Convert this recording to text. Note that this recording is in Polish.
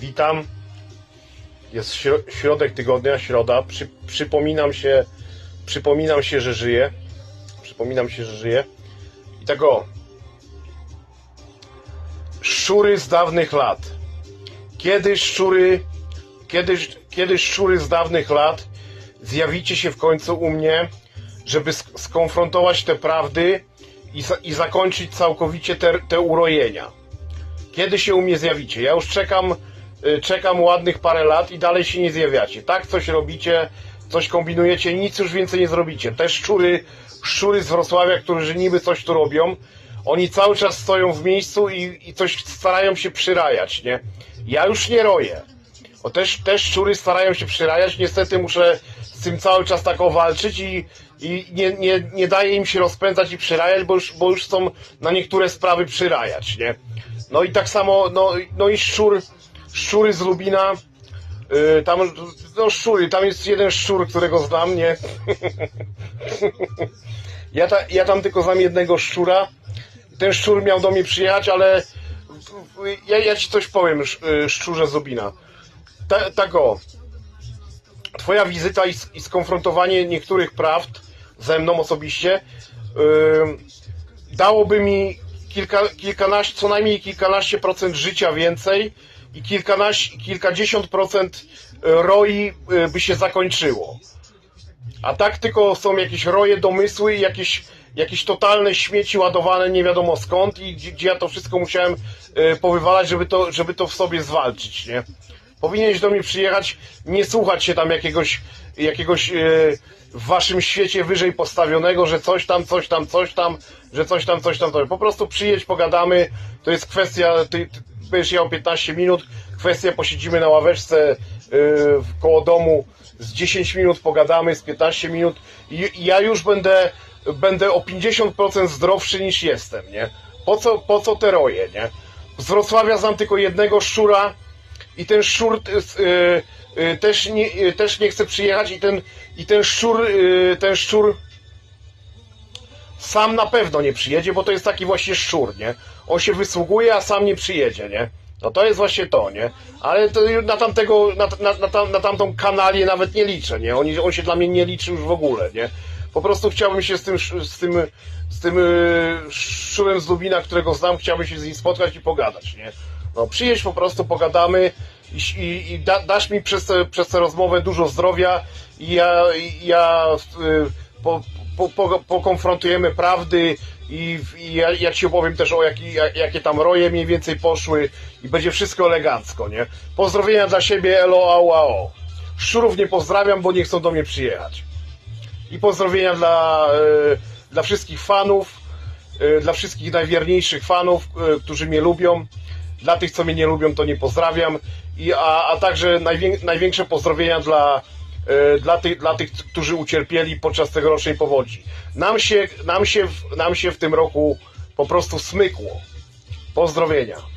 Witam. Jest śro- środek tygodnia, środa. Przy, przypominam się, przypominam się, że żyję. Przypominam się, że żyję. I tak o. Szczury z dawnych lat. Kiedyś szczury, kiedyś, kiedyś szczury z dawnych lat zjawicie się w końcu u mnie, żeby sk- skonfrontować te prawdy i, i zakończyć całkowicie te, te urojenia. Kiedy się u mnie zjawicie? Ja już czekam, czekam ładnych parę lat i dalej się nie zjawiacie. Tak coś robicie, coś kombinujecie, nic już więcej nie zrobicie. Te szczury, szczury z Wrocławia, którzy niby coś tu robią, oni cały czas stoją w miejscu i, i coś starają się przyrajać, nie? Ja już nie roję. O też, też szczury starają się przyrajać, niestety muszę z tym cały czas tak walczyć i, i nie, nie, nie daje im się rozpędzać i przyrajać, bo już, bo już chcą na niektóre sprawy przyrajać, nie? No i tak samo, no, no i szczur, szczury z Lubina, yy, tam, no szczury, tam jest jeden szczur, którego znam, nie? ja, ta, ja tam tylko znam jednego szczura, ten szczur miał do mnie przyjechać, ale ja, ja ci coś powiem, yy, szczurze z Lubina. Ta, tak o, twoja wizyta i, i skonfrontowanie niektórych prawd ze mną osobiście yy, dałoby mi kilka, kilkanaście, co najmniej kilkanaście procent życia więcej i kilkanaście, kilkadziesiąt procent y, roi y, by się zakończyło. A tak tylko są jakieś roje domysły jakieś, jakieś totalne śmieci ładowane nie wiadomo skąd i gdzie, gdzie ja to wszystko musiałem y, powywalać, żeby to, żeby to w sobie zwalczyć, nie? Powinieneś do mnie przyjechać, nie słuchać się tam jakiegoś, jakiegoś w waszym świecie wyżej postawionego, że coś tam, coś tam, coś tam, że coś tam, coś tam, coś. Po prostu przyjedź, pogadamy, to jest kwestia, ty, ty będziesz jechał 15 minut, kwestia posiedzimy na ławeczce y, koło domu, z 10 minut pogadamy, z 15 minut i, ja już będę, będę o 50% zdrowszy niż jestem, nie? Po co, po co te roje, nie? Z Wrocławia znam tylko jednego szczura i ten szczur y, y, y, też, nie, y, też nie chce przyjechać i ten, i ten szczur, y, ten szczur sam na pewno nie przyjedzie, bo to jest taki właśnie szczur, nie? On się wysługuje, a sam nie przyjedzie, nie? No to jest właśnie to, nie? Ale to na tamtego, na, na, na, tam, na tamtą kanalię nawet nie liczę, nie? On, on się dla mnie nie liczy już w ogóle, nie? Po prostu chciałbym się z tym, z tym, z tym yy, szczurem z Lubina, którego znam, chciałbym się z nim spotkać i pogadać, nie? No przyjedź po prostu, pogadamy i, i, i da, dasz mi przez, tę- przez tę rozmowę dużo zdrowia i ja, i ja yy, po, po, po, pokonfrontujemy prawdy i, i ja, ja ci opowiem też o jaki, jak, jakie tam roje mniej więcej poszły i będzie wszystko elegancko, nie? Pozdrowienia dla siebie, elo, au, au. Nie pozdrawiam, bo nie chcą do mnie przyjechać. I pozdrowienia dla, e, dla wszystkich fanów, e, dla wszystkich najwierniejszych fanów, e, którzy mnie lubią. Dla tych, co mnie nie lubią, to nie pozdrawiam. I, a, a także najwię, największe pozdrowienia dla, dla, tych, dla tych, którzy ucierpieli podczas tegorocznej powodzi. Nam się, nam, się, nam się w tym roku po prostu smykło. Pozdrowienia.